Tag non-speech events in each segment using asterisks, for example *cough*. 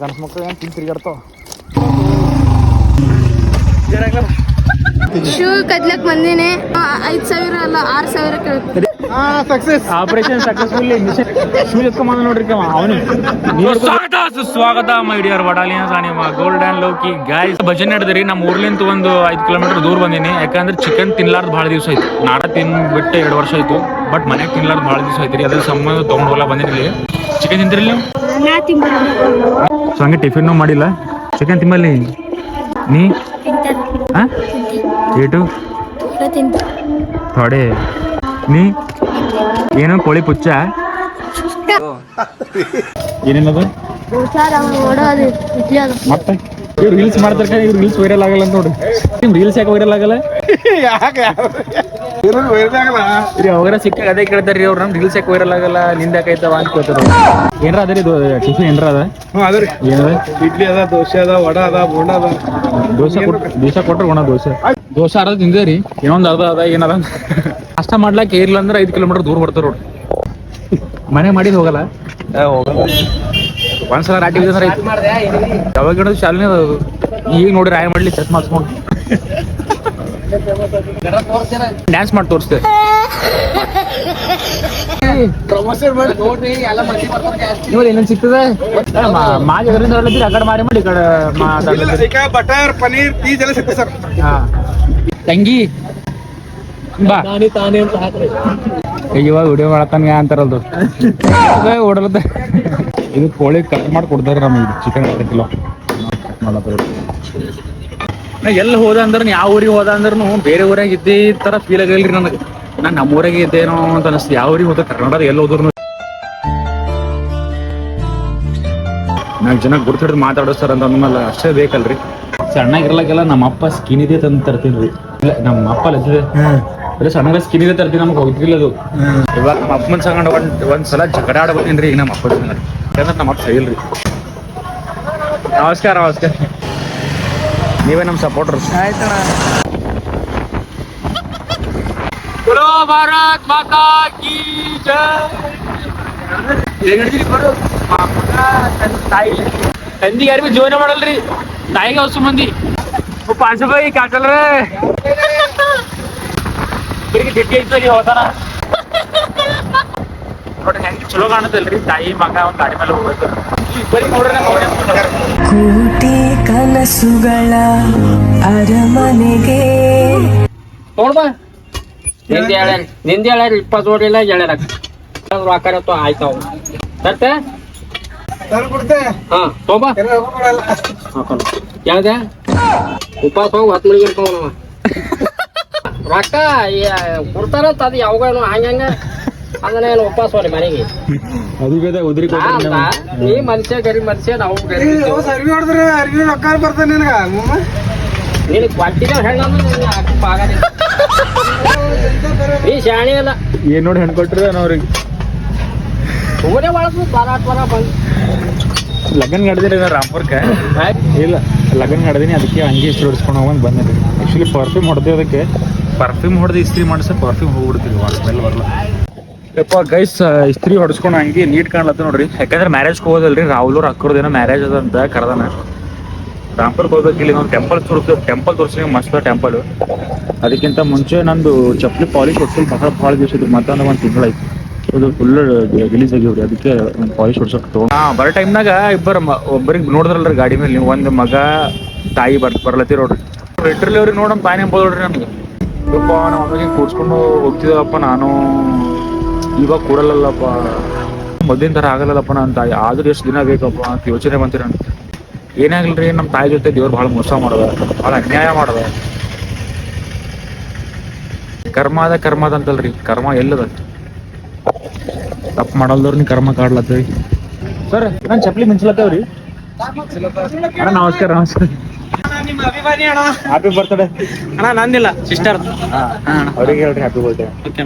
ಗಂಡ ಮಕ್ಕಳು ಏನು ತಿಂದು ತಿರ್ಗಾಡ್ತಾವ ಶೂ ಕದ್ಲಕ್ ಬಂದಿನಿ. ಐದ್ ಸಾವಿರ ಅಲ್ಲ ಆರ್ ಸಾವಿರ ಸಕ್ಸಸ್ ಆಪರೇಷನ್ ಸಕ್ಸಸ್ಫುಲ್ ಶೂ ಎತ್ಕೊಂಬಂದ ನೋಡ್ರಿ ಅವನು. ಸ್ವಾಗತ ಮೈ ಡಿಯರ್ ವಡಾಲಿಯನ್ಸ್ ನಿಮ್ಮ ಗೋಲ್ಡನ್ ಲೋಕಿ ಗಾಯ್ಸ್ ಭಜನೆ ನಡೆದ್ರಿ ನಮ್ಮ ಊರ್ಲಿಂತ ಒಂದು ಐದು ಕಿಲೋಮೀಟರ್ ದೂರ ಬಂದೀನಿ. ಯಾಕಂದ್ರೆ ಚಿಕನ್ ತಿನ್ಲಾರ್ದು ಭಾಳ ದಿವಸ ಆಯ್ತು. ನಾಡ ತಿನ್ಬಿಟ್ಟು ಎರಡು ವರ್ಷ ಆಯ್ತು ಬಟ್ ಮನೆಗೆ ತಿನ್ಲಾರ್ದು ಭಾಳ ದಿವಸ ಆಯ್ತು ರೀ. ಅದ್ರ ಸಂಬಂಧ ತೊಗೊಂಡು ಹೋಗ್ಲಾ ಬಂದಿರ್ಲಿ ಚಿಕನ್ ತಿಂತಿರಲಿ ನೀವು? ಸೊ ಹಂಗೆ ಟಿಫಿನ್ನು ಮಾಡಿಲ್ಲ. ಚಿಕನ್ ತಿಂಬಲ್ಲಿ ನೀ? ಹಾ? ಏಟು? ತಿಂತ ಥೋಡೆ. ನೀ? ಏನು ಕೋಳಿ ಪುಚ್ಚ? ಏನೇನದು ಮತ್ತೆ? ಇವ್ರು ರೀಲ್ಸ್ ಮಾಡ್ತಾರೆ ಇವ್ರು ರೀಲ್ಸ್ ವೈರಲ್ ಆಗಲ್ಲ ಅಂತ ನೋಡಿ. ನಿಮ್ ರೀಲ್ಸ್ ಯಾಕೆ ವೈರಲ್ ಆಗಲ್ಲ? *laughs* ಇವ್ರು ಸಿಕ್ಕ ಸಿಕ್ಕಾಗ ಅದೇ ಕೇಳ್ತಾರ್ರಿ ಅವ್ರು ನಮ್ ರೀಲ್ಸ್ ಯಾಕೆ ವೈರಲ್ ಆಗಲ್ಲ ನಿಂದ ಅಂತ ಕೇಳ್ತಾರ ಏನ್ರ ಅದ ರೀ ಟಿಫಿನ್ ಏನ್ರ ಅದ? ಅದ್ರಿ ಏನದ ಇಡ್ಲಿ ಅದ ದೋಸೆ ಅದ ವಡ ಅದ ಬೋಂಡ ಅದ. ದೋಸೆ ದೋಸೆ ಕೊಟ್ರೆ ಒಣ ದೋಸೆ. ದೋಸೆ ಅರ್ಧ ಏನೊಂದು ರೀ. ಇನ್ನೊಂದು ಅರ್ಧ ಅದ ಏನದ ಅಷ್ಟ ಮಾಡ್ಲಾಕ ಏರ್ಲ ಅಂದ್ರೆ ಐದು ಕಿಲೋಮೀಟರ್ ದೂರ ಬರ್ತಾರ ನೋಡ್ರಿ ಮನೆ ಮಾಡಿದ್ ಹೋಗಲ್ಲ? ಒಂದ್ಸಲ ರಾಟಿ ಬಿದ್ದಂದ್ರೆ ಯಾವಾಗ ಶಾಲೆನೇ ಅದು ಈಗ ನೋಡಿ ರಾಯ ಮಾಡ್ಲಿ ಚೆಕ್ ಮಾಡಿಸ್ಕೊಂಡು. ಡ್ಯಾನ್ಸ್ ಮಾಡಿ ತೋರಿಸ್ತೇವೆ ನೋಡಿ ಏನೇನು ಸಿಗ್ತದೆ. ಮಾಜ್ ಎದರಿಂದ ಹೇಳತ್ತೀರಿ ಆ ಕಡೆ ಮಾರಿ ಮಾಡಿ ಈ ಕಡೆ ಮಾತಾಡ್ಲತ್ತೀರಿ ಬಟರ್ ಪನೀರ್ ಎಲ್ಲ ಸಿಗ್ತದೆ ಸರ್. ಹಾ. ತಂಗಿ ಬಾ. ಈಗ ಇವಾಗ ವಿಡಿಯೋ ಮಾಡತ್ತಾನ ಅಂತಾರಲ್ದು. ಓಡಲತ್ತ ಇದು ಕೋಳಿ ಕಟ್ ಮಾಡಿ ಕೊಡ್ತಾರೆ ನಮಗೆ ಚಿಕನ್ ಕಿಲೋ. ನಾ ಎಲ್ಲಿ ಹೋದ ಅಂದ್ರೆ ಯಾವ ಊರಿಗೆ ಹೋದ ಅಂದ್ರೂ ಬೇರೆ ಊರಾಗ ಇದ್ದೇ ತರ ಫೀಲ್ ಆಗಲ್ರಿ ನನಗೆ. ನಾನು ನಮ್ಮ ಊರಾಗ ಇದ್ದೇನೋ ಅಂತ ಅನಿಸ್ತು. ಯಾವ ಊರಿಗೆ ಹೋದ? ಕರ್ನಾಟಕ ಎಲ್ಲಿ ಹೋದ್ರು ನಾಲ್ಕು ಜನ ಗುರ್ತು ಹಿಡಿದು ಮಾತಾಡೋ ಸರ್ ಅಂತ ಅಂದ್ಮೇಲೆ ಅಷ್ಟೇ ಬೇಕಲ್ರಿ. ಸಣ್ಣಗಿರ್ಲಾಗೆಲ್ಲ ನಮ್ಮ ಅಪ್ಪ ಸ್ಕಿನ್ ಇದೆ ತಂದು ತರ್ತೀನಿ ರೀ ಇಲ್ಲ ನಮ್ಮ ಅಪ್ಪ ಲದ್ದಿದೆ ಅದೇ ಸಣ್ಣ ಸ್ಕಿನ್ ಇದೆ ತರ್ತೀನಿ ನಮ್ಗೆ ಹೋಗ್ತಿಲ್ಲ ಅದು. ಇವಾಗ ನಮ್ಮ ಅಪ್ಪನ ಸಂಗಡ ಒಂದ್ ಒಂದ್ ಸಲ ಜಗಳ ಆಡ್ಬೋದೇನ್ರಿ ಈಗ ನಮ್ಮ ಅಪ್ಪನ ಸಂಗಡ. ಯಾಕಂದ್ರೆ ನಮ್ಮ ಅಪ್ಪ ಸೈಲ್ರಿ. ನಮಸ್ಕಾರ ನಮಸ್ಕಾರ. ನೀವೇ ನಮ್ಮ ಸಪೋರ್ಟರ್ಸ್ ಆಯ್ತಣ್ಣ ಗುರು ಭಾರತ್ ಮಾತಾ ಕಿ ಜೈ ಬರು ತಾಯಿ ತಂದಿ ಯಾರು ಭೀ ಜೀವನ ಮಾಡಲ್ರಿ ತಾಯಿಗೆ ಅವಸು ಮಂದಿ ಪಾಂಚ ರೂಪಾಯಿ ಕಾಟಲ್ರೆ ತಿರುಗಿ ದಿಟ್ಟಿ ಐತ್ರಿ ಹೋದಾನ ನೋಡಿ ಹೆಂಗೆ ಚಲೋ ಕಾಣುತ್ತಲ್ರಿ ತಾಯಿ ಮಗ ಒಂದು ಗಾಡಿ ಮೇಲೆ ಹೋಗ್ಬೇಕು ಕೋಟಿ ಕನಸುಗಳ ಅರಮನೆಗೆ. ನೋಡ್ಬಾ. ನಿಂದ ಹೇಳ್ಯಾರ ನಿಂದ ಹೇಳ್ಯಾರ ಇಪ್ಪತ್ತು ನೋಡಿಲ್ಲ ಹೇಳ್ಯಾರ ರೊಕ್ಕ ಇತ್ತು ಆಯ್ತಾವ ಮತ್ತೆ ಹಾ ತೋಬಾ ಎಲ್ಲ ಹೋಗ್ಬಿಡಲ್ಲ. ಯಾವ್ದೆ? ಉಪವಾಸ ಹೋಗಿ ಹತ್ತು ಮಳಿಗೆ ಇರ್ತಾವ ನಾವ ರೊಕ್ಕ ಕೊಡ್ತಾರ ಅದು ಯಾವಾಗ ಹಂಗಂಗ ಅದನ್ನ ಏನು ವಾಪಸ್ ಹೋರಿ ಮನೆಗೆ. ಅದು ಬೇದ ಉದ್ರಿ ನಾ ನೀ ಮನುಷ್ಯ ಗರಿ ಮನುಷ್ಯ ನಾವು ಅರ್ವಿ ಹೊಡೆದ್ರೆ ಅರ್ವಿ ರೊಕ್ಕ ಬರ್ತಾನೆ ನಿನಗ ಮುಮ್ಮ. ನಿನಗೆ ಕೊಟ್ಟಿಲ್ಲ ಹೆಣ್ಣು ಆಗಲ್ಲ ನೀ ಶಾಣಿ ಅಲ್ಲ. ಏನು ನೋಡಿ ಹೆಣ್ಣು ಕೊಟ್ರಿ ಅವ್ರಿಗೆ. ಸುಮ್ಮನೆ ಬಳಸು ಬಾರಾಟ್ ಬರ ಬಂದು. ಲಗನ್ ನಡೆದಿರಿ ರಾಮ್ಪುರ್ಕ್ಕೆ. ಇಲ್ಲ ಲಗನ್ ನಡೆದೀನಿ ಅದಕ್ಕೆ ಹಂಗೆ ಇಸ್ತ್ರಿ ಹೊಡಿಸ್ಕೊಂಡು ಹೋಗಂತ ಬಂದಿರಿ ಆಕ್ಚುಲಿ ಪರ್ಫ್ಯೂಮ್ ಹೊಡೆದಿ ಅದಕ್ಕೆ ಪರ್ಫ್ಯೂಮ್ ಹೊಡೆದು ಇಸ್ತ್ರಿ ಮಾಡಿಸ ಪರ್ಫ್ಯೂಮ್ ಹೋಗ್ಬಿಡ್ತೀವಿ ಸ್ಮೆಲ್ ಬರಲ್ಲ ಯಪ್ಪ ಗೈಸ್ ಇಸ್ತ್ರಿ ಹೊಡ್ಸ್ಕೊಂಡು ಹಂಗೆ ನೀಟ್ ಕಾಣ್ಲತ್ತ ನೋಡ್ರಿ. ಯಾಕಂದ್ರೆ ಮ್ಯಾರೇಜ್ಗೆ ಹೋಗೋದಲ್ರಿ ರಾಹುಲ್ ಅಕ್ಕರದೇನೋ ಮ್ಯಾರೇಜ್ ಅದ ಅಂತ ಕರೆದಾನ. ಟೆಂಪಲ್ ಹೋಗ್ಬೇಕು ಇಲ್ಲಿ ಒಂದು ಟೆಂಪಲ್ ತೋರಿಸ್ ಟೆಂಪಲ್ ತೋರಿಸಿ ಮಸ್ತ್ ಟೆಂಪಲ್ ಅದಕ್ಕಿಂತ ಮುಂಚೆ ನಂದು ಚಪ್ಪಲಿ ಪಾಲಿಶ್ ಹೊಡ್ಸಲ್ ಬಹಳ ಭಾಳ ದಿವಸ ಇದ್ದು ಮತ್ತೆ ಒಂದು ತಿಂಗಳಾಯ್ತು ಇದು ಫುಲ್ ರಿಲೀಸ್ ಆಗಿವ್ರಿ ಅದಕ್ಕೆ ಒಂದು ಪಾಲಿಶ್ ಹೊಡ್ಸಕ್ ತಗೊಂಡು ಹಾ, ಬರೋ ಟೈಮ್ನಾಗ ಇಬ್ಬರು ಒಬ್ಬರಿಗೆ ನೋಡಿದ್ರಲ್ರಿ ಗಾಡಿ ಮೇಲೆ ನೀವು. ಒಂದು ಮಗ, ತಾಯಿ ಬರ್ ಬರ್ಲತ್ತಿ ನೋಡ್ರಿ. ಲಿಟ್ರಲಿ ಅವ್ರಿಗೆ ನೋಡಿ ತಾಯಿ ತಾಯಿನೇ ನೋಡ್ರಿ ನಮ್ಗೆ. ನಮ್ಮ ಕೂಡ್ಸ್ಕೊಂಡು ಹೋಗ್ತಿದ್ದಪ್ಪ ನಾನು. ಇವಾಗ ಕೊಡಲ್ಲಪ್ಪ ಮೊದಲಿನ ಥರ ಆಗಲ್ಲಪ್ಪ ಅಂತ ಆದ್ರೂ ಎಷ್ಟು ದಿನ ಬೇಕಪ್ಪ ಅಂತ ಯೋಚನೆ ಬಂತೀರ ಏನಾಗಲ್ರಿ ನಮ್ಮ ತಾಯಿ ಜೊತೆ ದೇವ್ರು ಭಾಳ ಮೋಸ ಮಾಡದ ಭಾಳ ಅನ್ಯಾಯ ಮಾಡದ. ಕರ್ಮ ಅದ ಕರ್ಮ ಅದ ಅಂತಲ್ರಿ ಕರ್ಮ ಎಲ್ಲದ. ತಪ್ಪು ಮಾಡಲ್ದವ್ರ ಕರ್ಮ ಕಾಡ್ಲತ್ತವಿ ಸರ್ ನಾನು ಚಪ್ಪಲಿ ಮಿಂಚ್ಲತ್ತೇವ್ರಿ? ಅಣ್ಣ ನಮಸ್ಕಾರ ನಮಸ್ಕಾರ. ಹ್ಯಾಪಿ ಬರ್ತಡೇ ಅಣ್ಣ. ನಂದಿಲ್ಲ ಸಿಸ್ಟರ್ ಅವ್ರಿಗೆ ಹೇಳ್ರಿ ಹ್ಯಾಪಿ ಬರ್ತಡೇ ಓಕೆ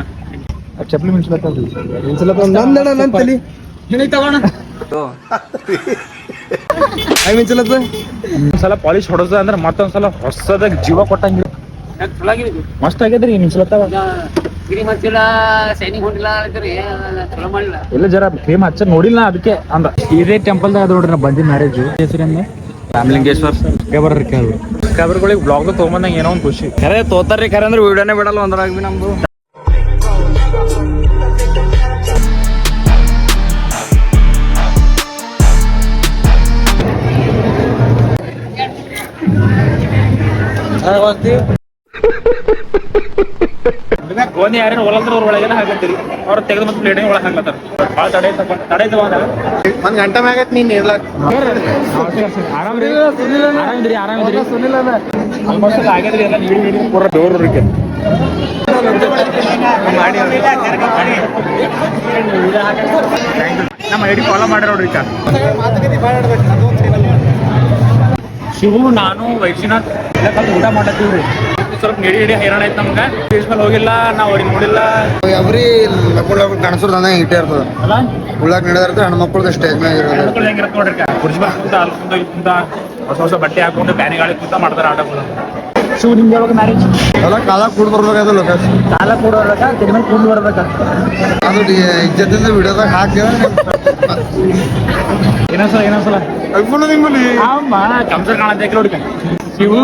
ತಗೋಣ. ಐ ಮಿಂಚಲತ್ತ ಒಂದ್ಸಲ ಪಾಲಿಶ್ ಹೊಡೆದ ಅಂದ್ರೆ ಮತ್ತೊಂದ್ಸಲ ಹೊಸದಾಗ ಜೀವ ಕೊಟ್ಟಂಗಿಲ್ಲ ಮಸ್ತ್ ಆಗ್ಯದ್ರಿ ಮಾಡಿಲ್ಲ ಇಲ್ಲ ಜರ ಕ್ರೀಮ್ ಹಚ್ಚ ನೋಡಿಲ್ಲ ಅದಕ್ಕೆ ಅಂದ್ರ ಇದೇ ಟೆಂಪಲ್ ದಾಗ ನೋಡ್ರಿ ನಾ ಬಂದಿ ಮ್ಯಾರೇಜ್ ಹೆಸರಿಂದ ರಾಮಲಿಂಗೇಶ್ವರ್. ಕೇಳಿ ಸಬ್ಸ್ಕ್ರೈಬರ್ಗಳಿಗೆ ಬ್ಲಾಗ್ ತೊಗೊಂಬಂದಂಗ ಏನೋ ಒಂದು ಖುಷಿ. ಖರೆ ತೋತಾರ್ರಿ ಖರೆ ಅಂದ್ರೆ ವಿಡಿಯೋನೇ ಬಿಡಲ್ಲ ಒಂದ್ರಾಗ ಬಿ ನಮ್ದು. ಒಂದ್ ಯಾರೇನು ಒಳಗ್ರ ಅವ್ರ ಒಳಗೆಲ್ಲ ಹಾಕತ್ತೀರಿ. ಅವ್ರ ತೆಗೆದು ಮತ್ತೆ ಪ್ಲೇಟಿಗೆ ಒಳಗೆ ಹಾಕ್ಲತ್ತಾರ. ಭಾಳ ತಡೆ ತಡೆ ಒಂದ್ ಗಂಟೆ ಮ್ಯಾಗತ್ ನೀನ್ ಇರ್ಲಾಕ್ ಆರಾಮ್ರಿ ಆಲ್ಮೋಸ್ಟ್ ಆಗ್ಯದ್ರಿ ಎಲ್ಲ ನೀಡಿ ನೀಡಿ. ಪೂರ ದೇವ್ರ ಮಾಡಿ ನಮ್ಮ ಐಡಿ ಫಾಲೋ ಮಾಡ್ಯಾರ ನೋಡ್ರಿ ಈಗ ಶಿವು ನಾನು ವೈಶ್ವನಾಥ್ ಎಲ್ಲ ಕಲ್ತು ಊಟ ಮಾಡತ್ತೀವ್ರಿ ಸ್ವಲ್ಪ ನೆಡಿ ನೆಡಿ ಹೈರಾಣ ಆಯ್ತು ನಮ್ಗೆ. ಮೇಲೆ ಹೋಗಿಲ್ಲ ನಾವು ಅವ್ರಿಗೆ ನೋಡಿಲ್ಲ. ಅವ್ರಿ ಅಂದಂಗ ಇಟ್ಟೇ ಇರ್ತದೆ. ಅಲ್ಲ? ಉಳ್ಳಾಗ ಹೆಣ್ಮಕ್ಳದ್ದು ಸ್ಟೇಜ್ ಮೇಲೆ ಇರೋದು ಮಕ್ಕಳು ಹೆಂಗಿರುತ್ತೆ ನೋಡ್ರಿ ಕುರ್ಚಿ ಮೇಲೆ ಕುಂತ ಅಲ್ಲಿ ಕುಂತ ಇಲ್ಲಿ ಕುಂತ ಹೊಸ ಹೊಸ ಬಟ್ಟೆ ಹಾಕೊಂಡು ಬ್ಯಾನಿಗಾಳಿ ಕುಂತ ಮಾಡ್ತಾರೆ ಆಟಗಳು. ಶಿವು ನಿಮ್ಗೆ ಯಾವಾಗ ಮ್ಯಾರೇಜ್ ಎಲ್ಲ ಕಾಲ ಕೂಡ್ ಬರ್ಬೇಕಾದ ಲೊಕೇಶನ್ ಕಾಲ ಕೂಡ ಬರ್ಬೇಕಾ ತೆಗೆ ಕೂಡ ಬರ್ಬೇಕಾ ಅದು ಇಜ್ಜತ್ತಿಂದ ವಿಡಿಯೋದಾಗ ಹಾಕಿ ಏನೊಂದ್ಸಲ ಏನೊಂದ್ಸಲ ಐಫೋನ್ ನಿಮ್ಮಲ್ಲಿ? ಅಮ್ಮ ಕಂಸ ಕಾಣತ್ತೆ ನೋಡ್ಕ. ಶಿವು.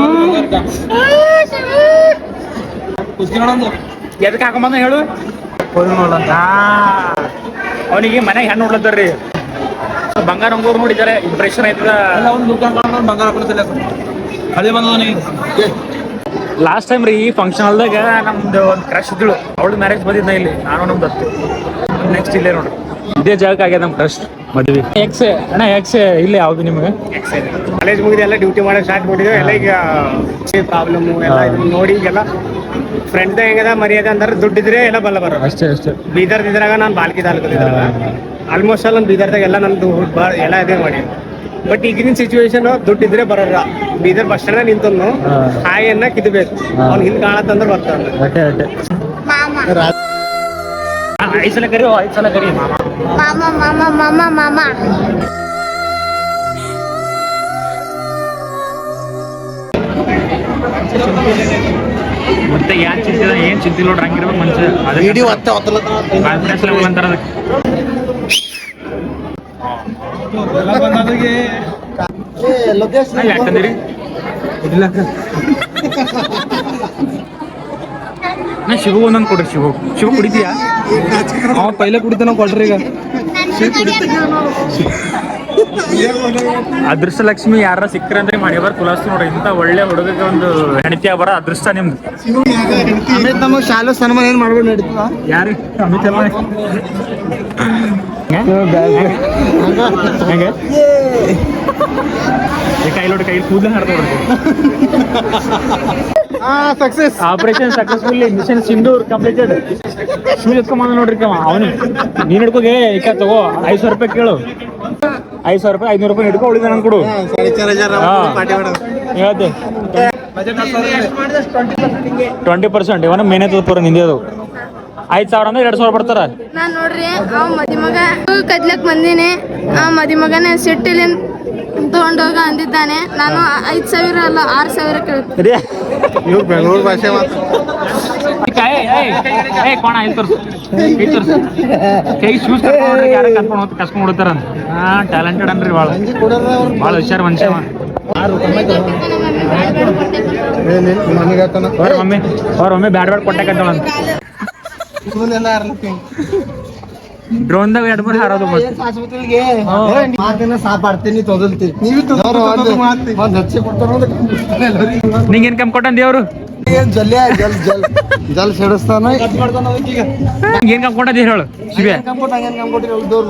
ಎದಕ್ಕೆ ಹಾಕೊಂಬಂದ ಹೇಳು? ಅವನಿಗೆ ಮನೆಗೆ ಹೆಣ್ಣು ನೋಡ್ಲತ್ತಾರ್ರಿ ಬಂಗಾರ ಅಂಗೂರು ನೋಡಿದ್ದಾರೆ ಇಂಪ್ರೆಷನ್ ಆಯ್ತದ ಅದೇ ಬಂದ ಲಾಸ್ಟ್ ಟೈಮ್ ರೀ ಈ ಫಂಕ್ಷನ್ ಅಲ್ದಾಗ ನಮ್ದು ಒಂದು ಕ್ರಶ್ ಇದ್ದಳು ಅವಳು ಮ್ಯಾರೇಜ್ ಬಂದಿದ್ದ ಇಲ್ಲಿ ನಾನು ನಮ್ದು ಹತ್ತು. ನೆಕ್ಸ್ಟ್ ಇಲ್ಲೇ ನೋಡ್ರಿ. ಇದೇ ಜಾಗಕ್ಕೆ ಆಗ್ಯದ ನಮ್ಮ ಕ್ರಶ್ ಮದ್ವಿ. ಎಕ್ಸ್ ಅಣ್ಣ ಎಕ್ಸ್ ಇಲ್ಲೇ ಯಾವ್ದು ನಿಮಗೆ? ಕಾಲೇಜ್ ಮುಗಿದು ಎಲ್ಲ ಡ್ಯೂಟಿ ಮಾಡಕ್ ಸ್ಟಾರ್ಟ್ ಮಾಡಿದ್ವಿ ಎಲ್ಲ ಈಗ ಪ್ರಾಬ್ಲಮ್ ಎಲ್ಲ ಇದನ್ನ ನೋಡಿ ಈಗೆಲ್ಲ ಫ್ರೆಂಡ್ ಹೆಂಗದ ಮರ್ಯಾದ ಅಂದ್ರೆ ದುಡ್ಡಿದ್ರೆ ಎಲ್ಲ ಬಲ್ಲ ಬರೋ ಅಷ್ಟೇ ಅಷ್ಟೇ. ಬೀದರ್ ಇದ್ರಾಗ ನಾನು ಬಾಲ್ಕಿ ತಾಲೂಕದಿದ್ರಾಗ ಆಲ್ಮೋಸ್ಟ್ ಆಲ್ ನಾನು ಬೀದರ್ದಾಗ ಎಲ್ಲ ನಂದು ಎಲ್ಲ ಇದೇ ಮಾಡಿ ಬಟ್ ಈಗಿನ ಸಿಚುವೇಶನ್ ದುಡ್ಡಿದ್ರೆ ಬರೋಲ್ಲ. ಬೀದರ್ ಬಸ್ ಸ್ಟ್ಯಾಂಡ್ ನಿಂತನು ಹಾಯನ್ನ ಹಾಯ್ ಅನ್ನ ಕಿದ್ಬೇಕು. ಅವ್ನು ಹಿಂದ್ ಕಾಣತ್ತಂದ್ರೆ ಬರ್ತಾನ ಅಟ್ಟೆ ಅಟ್ಟೆ ಮಾಮ. ಐದು ಸಲ ಕರಿ ಐದು ಸಲ ಕರಿ. ಮಾಮ ಮಾಮ ಮಾಮ ಮಾಮ. ಮಾಮ ಮತ್ತೆ ಯಾರು ಚಿಂತಿಲ್ಲ ಏನ್ ಚಿಂತಿಲ್ಲ ನೋಡ್ರಿ ಹಂಗಿರ್ಬೇಕು ಮನುಷ್ಯ. ವಿಡಿಯೋ ಕಾನ್ಫಿಡೆನ್ಸ್ ಲೆವೆಲ್ ಅಂತಾರ ಅದಕ್ಕೆ. ಯಾಕಂದಿರಿ ನಾ ಶಿವ ಒಂದೊಂದು ಕೊಡ್ರಿ ಶಿವ. ಶಿವ ಕುಡಿತೀಯಾ? ಅವ ಪೈಲೆ ಕುಡಿತಾನ ಕೊಡ್ರಿ ಈಗ. ಅದೃಷ್ಟ ಲಕ್ಷ್ಮಿ ಯಾರ ಸಿಕ್ಕರಂದ್ರೆ ಮಣಿಬಾರ್ ಕುಲಾಸ್ ನೋಡ್ರಿ ಇಂತ ಒಳ್ಳೆ ಹುಡುಗಕ್ಕೆ ಒಂದು ಹೆಣತಿ ಅವರ ಅದೃಷ್ಟ ನಿಮ್ದು. ಅಮಿತ್ ನಮಗ್ ಶಾಲು ಸನ್ಮಾನ ಏನ್ ಮಾಡ್ಬೋದು ನಡೀತದ ಯಾರು? ಅಮಿತ್ ಅಮ್ಮ. ಹೆಂಗೆ? ನೋಡಿ ಕೈ ಕೂದಲು ಹರಿದು ಹಾ success operation successfully mission Sindoor completed shoe ಎತ್ಕೊಂಬಂದ ನೋಡ್ರಿ ಕವ ಅವನು. ನೀನ್ ಹಿಡ್ಕೋಗೆ ಈಗ ತಗೋ ಐದು ಸಾವಿರ ರೂಪಾಯಿ ಕೇಳು. ಐದು ಸಾವಿರ ರೂಪಾಯಿ ಐನೂರು ರೂಪಾಯಿ ಹಿಡ್ಕೊ ಉಳಿದ ನನ್ ಕೊಡು. ಹೇಳ್ದೆ. ಟ್ವೆಂಟಿ ಪರ್ಸೆಂಟ್ ಇವನ ಮೇನೆ ತೋರ್ ನಿಂದೆ ಅದು ಐದು ಸಾವಿರ ಅಂದ್ರೆ ಎರಡು ಸಾವಿರ ಬರ್ತಾರ? ನಾನ್ ನೋಡ್ರಿ ಅವ ಮದಿಮಗ ಕದ್ಲಕ್ ಬಂದಿನಿ. ಆ ಮದಿ ಮಗನ ಸಿಟ್ಟಿಲಿ ತಗೊಂಡೋಗ ಅಂದಿದ್ದಾನೆ. ನಾನು ಐದ್ ಸಾವಿರ ಅಲ್ಲ ಆರ್ ಸಾವಿರ ಕೇಳ್ತೀನಿ. ರೀ ಇವ್ರು ಬೆಂಗಳೂರು ಭಾಷೆ ಏ ಕೋಣ ಇಲ್ಲಿ ತೋರ್ಸು. ಇಲ್ಲಿ ತೋರ್ಸು. ಕೈ ಶೂಸ್ ಕರ್ಕೊಂಡು ಯಾರ ಕರ್ಕೊಂಡು ಹೋಗಿ ಕಸ್ಕೊಂಡು ಬಿಡ್ತಾರ ಹಾ ಟ್ಯಾಲೆಂಟೆಡ್ ಅನ್ರಿ ಭಾಳ ಭಾಳ ಹುಷಾರ್ ಮನುಷ್ಯ ಅವ್ರ ಮಮ್ಮಿ ಅವ್ರ ಮಮ್ಮಿ ಬ್ಯಾಡ್ ಬ್ಯಾಡ್ ಕೊಟ್ಟಕ್ಕಂತ ಡ್ರೋನ್ದಾಗ ಎರಡ್ ಮೂರು ಹಾರೋದು ಮಾತಿನ ಸಾಪಾಡ್ತೀನಿ ತೊದಲ್ತಿ. ನೀವು ಒಂದ್ ಹಚ್ಚಿ ಕೊಡ್ತಾರ ನಿಂಗೆ ಏನ್ ಜಲ್ ಜಲ್. ಜಲ್ ಸಿಡಿಸ್ತಾನ. ಏನ್ ಹೇಳು ಶಿವೆ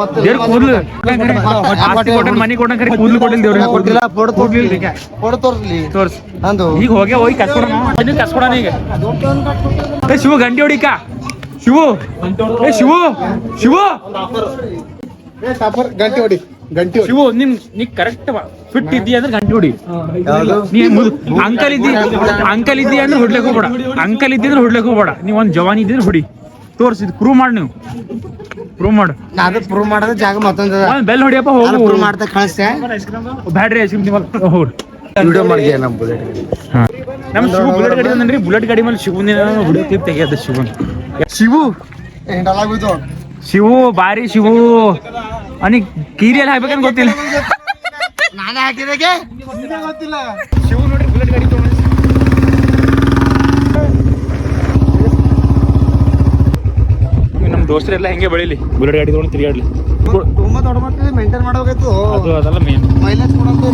ಮತ್ತೆ. ದೇವ್ರ ಕೂದ್ಲು. ಆಸ್ತಿ ಕೊಟ್ಟನ್ ಮನಿ ಕರೆ ಕೂದ್ಲು ಕೊಟ್ಟಿಲ್ಲ ದೇವ್ರು ಕೊಟ್ಟಿಲ್ಲ ಫೋಟೋ ಕೂದ್ಲಿಲ್ಲ ಈಗ. ಫೋಟೋ ತೋರ್ಸ್ಲಿ. ತೋರ್ಸ್. ಅಂದು ಈಗ ಹೋಗಿ ಹೋಗಿ ಕಸ್ಕೊಡೋಣ ಅದನ್ನ ಕಸ್ಕೊಡೋಣ ಈಗ. ಶಿವ ಗಂಡಿ ಹೊಡಿಕ. ಶಿವು. ಏ ಶಿವು. ಶಿವು. ಗಂಟೆ ಹೊಡಿ ಗಂಟೆ ಹೊಡಿ. ಶಿವು ನಿಮ್ ನೀ ಕರೆಕ್ಟ್ ಫಿಟ್ ಇದ್ದೀಯ ಅಂದ್ರೆ ಗಂಟಿ ಹೊಡಿ. ಯಾವ್ದು? ನೀ ಅಂಕಲ್ ಇದ್ದೀಯ ಅಂಕಲ್ ಇದ್ದೀಯ ಅಂದ್ರೆ ಹೊಡ್ಲಕ್ ಹೋಗ್ಬೇಡ. ಅಂಕಲ್ ಇದ್ದಿ ಅಂದ್ರೆ ಹೊಡ್ಲಕ್ ಹೋಗ್ಬೇಡ. ನೀವ್ ಒಂದ್ ಜವಾನ್ ಇದ್ದಿದ್ರೆ ಹುಡಿ. ತೋರ್ಸಿದ್ ಪ್ರೂವ್ ಮಾಡಿ ನೀವು. ಪ್ರೂವ್ ಮಾಡು. ಅದು ಪ್ರೂವ್ ಮಾಡೋದು ಜಾಗ ಮತ್ತೊಂದು ಒಂದ್ ಬೆಲ್ ಹೊಡಿಯಪ್ಪ ಹೋಗು. ಪ್ರೂವ್ ಮಾಡ್ತಾ ಕಳಿಸ್ತೆ ಬ್ಯಾಡ್ರಿ ಐಸ್ ಕ್ರೀಮ್ ಹೋಗ್ರಿ ವಿಡಿಯೋ ಮಾಡಿ ನಮ್ಮ ಬುಲೆಟ್ ನಮ್ಮ ಶಿವು ಬುಲೆಟ್ ಗಾಡಿ ಅಂದ್ರಿ ಬುಲೆಟ್ ಗಾಡಿ ಮೇಲೆ ಶಿವನ್ ಹುಡುಕಿ ತೆಗಿಯೋದು ಶಿವನ್. ಶಿವು ಶಿವು ಬಾರಿ ಶಿವು ಅನಿ ಕೀರಿಯಲ್ಲಿ ಹಾಕ್ಬೇಕಂತ ಗೊತ್ತಿಲ್ಲ ನಾನೇ ಹಾಕಿದಾಗೆ ಗೊತ್ತಿಲ್ಲ ಶಿವು ನೋಡಿ ಬುಲೆಟ್ ಗಾಡಿ ತಗೊಂಡು ನಮ್ಮ ದೋಸ್ತರೆಲ್ಲ ಹೆಂಗೆ ಬೆಳಿಲಿ? ಬುಲೆಟ್ ಗಾಡಿ ತಗೊಂಡು ತಿರುಗಾಡ್ಲಿ. ತುಂಬಾ ದೊಡ್ಡ ಮಟ್ಟದಲ್ಲಿ ಮೇಂಟೈನ್ ಮಾಡಬೇಕಾಯ್ತು ಅದು ಅದೆಲ್ಲ ಮೇನ್ ಮೈಲೇಜ್ ಕೊಡೋದು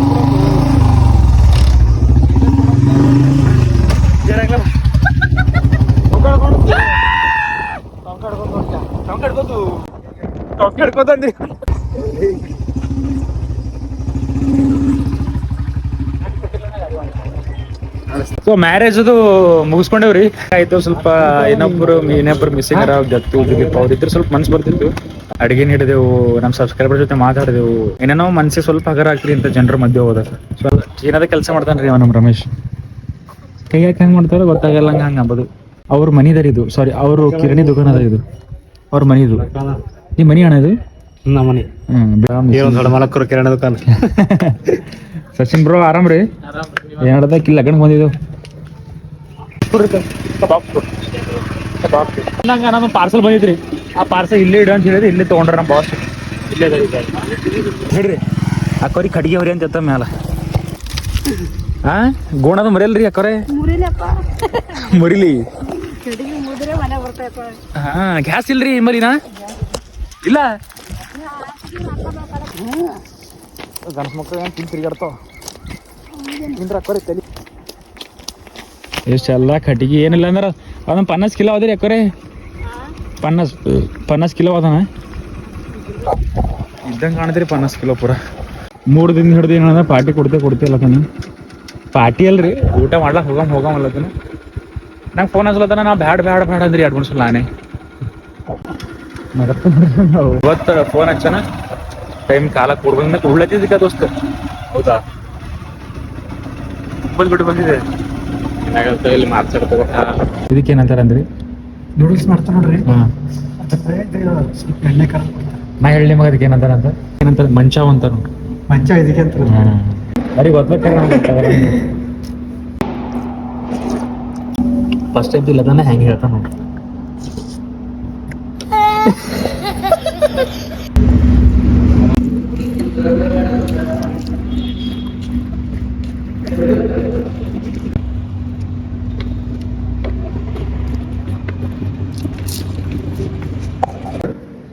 ಸೊ ಮ್ಯಾರೇಜ್ ಅದು ಮುಗಿಸ್ಕೊಂಡೇವ್ರಿ. ಆಯ್ತು ಸ್ವಲ್ಪ ಇನ್ನೊಬ್ರು ಇನ್ನೊಬ್ರು ಮಿಸ್ಸಿಂಗ್ ಅರ ಗತ್ತು ಅವ್ರು ಇದ್ರೆ ಸ್ವಲ್ಪ ಮನ್ಸು ಬರ್ತಿತ್ತು. ಅಡಿಗೆ ನೀಡಿದೆವು ನಮ್ಮ ಸಬ್ಸ್ಕ್ರೈಬರ್ ಜೊತೆ ಮಾತಾಡಿದೆವು. ಏನೇನೋ ಮನ್ಸಿಗೆ ಸ್ವಲ್ಪ ಹಗರ ಆಗ್ತಿರಿ ಅಂತ ಜನರ ಮಧ್ಯೆ ಹೋದ ಸೊ ಏನಾದ ಕೆಲಸ ಮಾಡ್ತಾನ್ರಿ ಅವ ನಮ್ಮ ರಮೇಶ್. ಕೈ ಯಾಕೆ ಹೆಂಗ್ ಮಾಡ್ತಾರೋ ಗೊತ್ತಾಗಲ್ಲ ಹಂಗ ಹಂಗ ಅಂಬದು ಅವ್ರ ಮನಿದಾರ ಇದು ಸಾರಿ ಅವ್ರು ಕಿರಣಿ ದುಕಾನ್ ಅದ ಇದು ಅವ್ರ ಮನಿದು ನಿಮ್ಮ ಮನಿ ಅಣ್ಣ ಇದು? ನಮ್ಮ ಮನೆ. ದೊಡ್ಡ ಮಲಕ್ಕರು ಕಿರಾಣಿ ದುಕಾನ್. *laughs* ಸಚಿನ್ ಬ್ರೋ ಆರಾಮ್ ರೀ? ಏನದ ಕಿಲ್ಲ ಲಗ್ನಕ್ಕೆ ಬಂದಿದ್ದು? ನಂಗೆ ನಮ್ಮ ಪಾರ್ಸಲ್ ಬಂದಿದ್ರಿ. ಆ ಪಾರ್ಸಲ್ ಇಲ್ಲೇ ಇಡು ಅಂತ ಹೇಳಿದ್ರೆ ಇಲ್ಲೇ ತೊಗೊಂಡ್ರ ನಮ್ಮ ಬಾಸ್ ಇಲ್ಲೇ. ಹೇಳ್ರಿ. ಅಕ್ಕೋರಿ ಕಡಿಗೆ ಹೊರಿ ಅಂತ ಇರ್ತ ಮ್ಯಾಲ. ಹಾ ಗೋಣದು ಮರಿಯಲ್ರಿ ಅಕ್ಕವ್ರೆ ಮರಿಲಿ. ಹಾ ಗ್ಯಾಸ್ ಇಲ್ರಿ ಮರಿನಾ? ಇಲ್ಲ? ಗಂಡ ಮಕ್ಕಳು ಏನು ತಿಂದು ತಿರ್ಗಾಡ್ತಾವ? ನಿಂದ್ರ ಅಕ್ಕರೆ ತಲಿ. ಎಷ್ಟೆಲ್ಲ ಕಟ್ಟಿಗೆ ಏನಿಲ್ಲ ಅಂದ್ರೆ ಅದೊಂದು ಪನ್ನಾಸ್ ಕಿಲೋ ಅದ್ರಿ ಅಕ್ಕರೆ. ಪನ್ನಾಸ್ ಪನ್ನಾಸ್ ಕಿಲೋ ಅದಾನ? ಇದ್ದಂಗೆ ಕಾಣದ್ರಿ ಪನ್ನಾಸ್ ಕಿಲೋ ಪೂರ. ಮೂರು ದಿನ ಹಿಡ್ದು ಏನಂದ್ರೆ ಪಾರ್ಟಿ ಕೊಡ್ತೇ ಕೊಡ್ತಿಲ್ಲ ತಾನೆ ಪಾರ್ಟಿ ಅಲ್ರಿ ಊಟ ಮಾಡ್ಲಕ್ಕೆ ಹೋಗಮ್ ಹೋಗಮ್ ಅಲ್ಲತನ ನಂಗೆ ಫೋನ್ ಹಚ್ಲತ್ತಾನ ನಾ ಬ್ಯಾಡ ಬ್ಯಾಡ ಬ್ಯಾಡ ಅಂದ್ರಿ ಎರಡು ಮೂರು ಸಲ ನಾನೇ. ಇವತ್ತು ಫೋನ್ ಹಚ್ಚನ? ಟೈಮ್ ಕಾಲ ಕೊಡ್ಬಂದ ಉಳ್ಳತ್ತಿದ್ದಕ್ಕ ದೋಸ್ತ. ಹೌದಾ? ಬಂದ್ಬಿಟ್ಟು ಬಂದಿದೆ. ಇಲ್ಲಿ ಮಾತಾಡ್ತೇವೆ ಇದಕ್ಕೆ ಏನಂತಾರ ಅಂದ್ರಿ? ನೂಡಲ್ಸ್ ಮಾಡ್ತಾ ನೋಡ್ರಿ. ಹಾ. ಸ್ವಲ್ಪ ಎಣ್ಣೆ ಖಾರ ನಾ ಹೇಳಿ ಮಗ ಅದಕ್ಕೆ ಏನಂತಾರ ಅಂತ? ಏನಂತಾರ? ಮಂಚಾವ್ ಅಂತ ನೋಡಿ. ಮಂಚ ಇದಕ್ಕೆ ಅಂತ ಬರೀ *laughs* ಫಸ್ಟ್ ಟೈಮ್ ಇಲ್ಲ ಅದನ್ನ ಹೆಂಗೆ ಹೇಳ್ತಾನ ನೋಡಿ.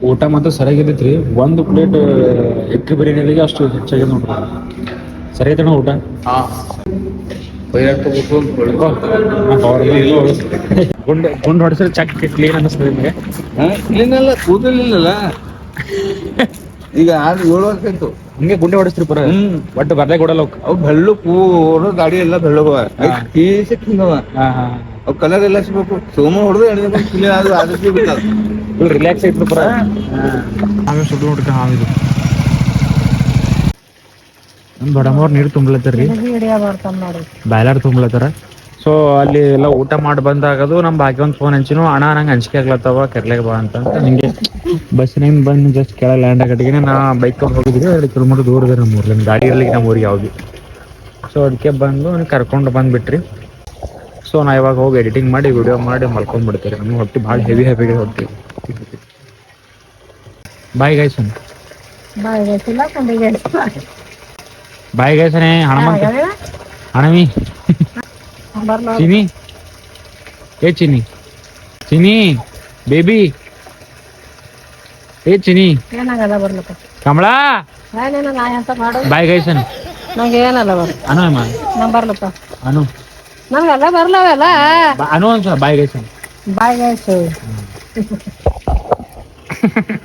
ಊಟ ಮಾತ್ರ ಸರಿಯಾಗಿದ್ದೈತ್ರಿ ಒಂದು ಪ್ಲೇಟ್ ಎಗ್ ಬಿರಿಯಾನಿಗೆ ಅಷ್ಟು ಹೆಚ್ಚಾಗಿದೆ ನೋಡ್ರಿ. ಸರಿಯಾಯ್ತಣ್ಣ ಊಟ? ಗುಂಡ್ ಗುಂಡ್ ಹೊಡೆಸಿದ್ರೆ ಚಕ್ ಕ್ಲೀನ್ ಅನ್ನಿಸ್ತದೆ ನಿಮಗೆ. ಅಲ್ಲ ಕೂದಲಿಲ್ಲಲ್ಲ. *laughs* ಈಗ ಆರು ಏಳು ವರ್ಷ ಆಯ್ತು. ಹಿಂಗೆ ಗುಂಡೆ ಹೊಡೆಸ್ರಿ ಪುರ? ಹ್ಮ್. ಬಟ್ ಬರ್ಲೇ ಕೊಡಲ್ಲ ಅವ್ ಅವು ಬೆಳ್ಳು ಪೂರ ಗಾಡಿ ಎಲ್ಲ ಬೆಳ್ಳಗವ ಕೀಸಕ್ ಹಿಂಗವ ಹಾ ಹಾ ಅವ್ ಕಲರ್ ಎಲ್ಲ ಸಿಗ್ಬೇಕು. ಸೋಮ ಹೊಡೆದು ಎಣ್ಣೆ ಕ್ಲೀನ್ ಆದ್ರೆ ಆದಷ್ಟು ರಿಲ್ಯಾಕ್ಸ್ ಆಯ್ತು ಪರ. ಆಮೇಲೆ ಸುಟ್ಟು ನೋಡ್ಕ ಹಾವಿದು ನಮ್ ದೊಡ್ಡಮ್ಮವ್ರು ನೀರು ತುಂಬ್ಲತ್ತರಿ? ಬಾಯ್ಲಾರ್ ತುಂಬಲತ್ತಾರ? ಸೊ ಅಲ್ಲಿ ಎಲ್ಲ ಊಟ ಮಾಡಿ ಬಂದಾಗದು ನಮ್ಮ ಬಾಕಿ ಒಂದು ಫೋನ್ ಹಂಚಿನು ಅಣ್ಣ ನಂಗೆ ಹಂಚಿಕೆ ಆಗ್ಲತ್ತವ ಕೆರ್ಲೆಗೆ ಬಾ ಅಂತ ನಿಂಗೆ ಬಸ್ ಬಸ್ಸಿನಿಂದ ಬಂದು ಜಸ್ಟ್ ಕೆಳ ಲ್ಯಾಂಡ್ ಆಗಟ್ಟಿಗೆ ನಾ ಬೈಕ್ ತೊಗೊಂಡು ಹೋಗಿದ್ವಿ ಎರಡು ಕಿಲೋಮೀಟರ್ ದೂರ ಇದೆ ನಮ್ಮ ಊರ್ಲಿ ಗಾಡಿ ಇರ್ಲಿಕ್ಕೆ ನಮ್ಮ ಊರಿಗೆ ಯಾವ್ದು. ಸೊ ಅದಕ್ಕೆ ಬಂದು ಕರ್ಕೊಂಡು ಬಂದ್ಬಿಟ್ರಿ. ಸೊ ನಾ ಇವಾಗ ಹೋಗಿ ಎಡಿಟಿಂಗ್ ಮಾಡಿ ವಿಡಿಯೋ ಮಾಡಿ ಮಲ್ಕೊಂಡ್ಬಿಡ್ತೀರಿ ನಮ್ಗೆ ಹೊಟ್ಟೆ ಭಾಳ ಹೆವಿ ಹೆವಿ ಹೊಟ್ಟೆ. ಬಾಯ್ ಗೈಸನ್ ಬಾಯ್ ಗೈಸನೆ ಹಣಮಂತ ಹಣಮಿ ಚಿನಿ ಏ ಚಿನಿ ಚಿನಿ ಬೇಬಿ. ಏ ಚಿನಿ ಮಾಡು ಬಾಯ್ ಗೈಸನ್ ನಂಗೆ ಏನಲ್ಲ ಬರ್ ಅನು ಅಮ್ಮ. ನಾ ಬರ್ಲಪ್ಪ. ಅನು. ನಮ್ಗೆಲ್ಲ ಬರ್ಲವೆಲ್ಲ. ಅನು ಅನ್ಸ ಬಾಯ್ ಗೈಸನ್ ಬಾಯ್ಗಾಯ್ತು *laughs*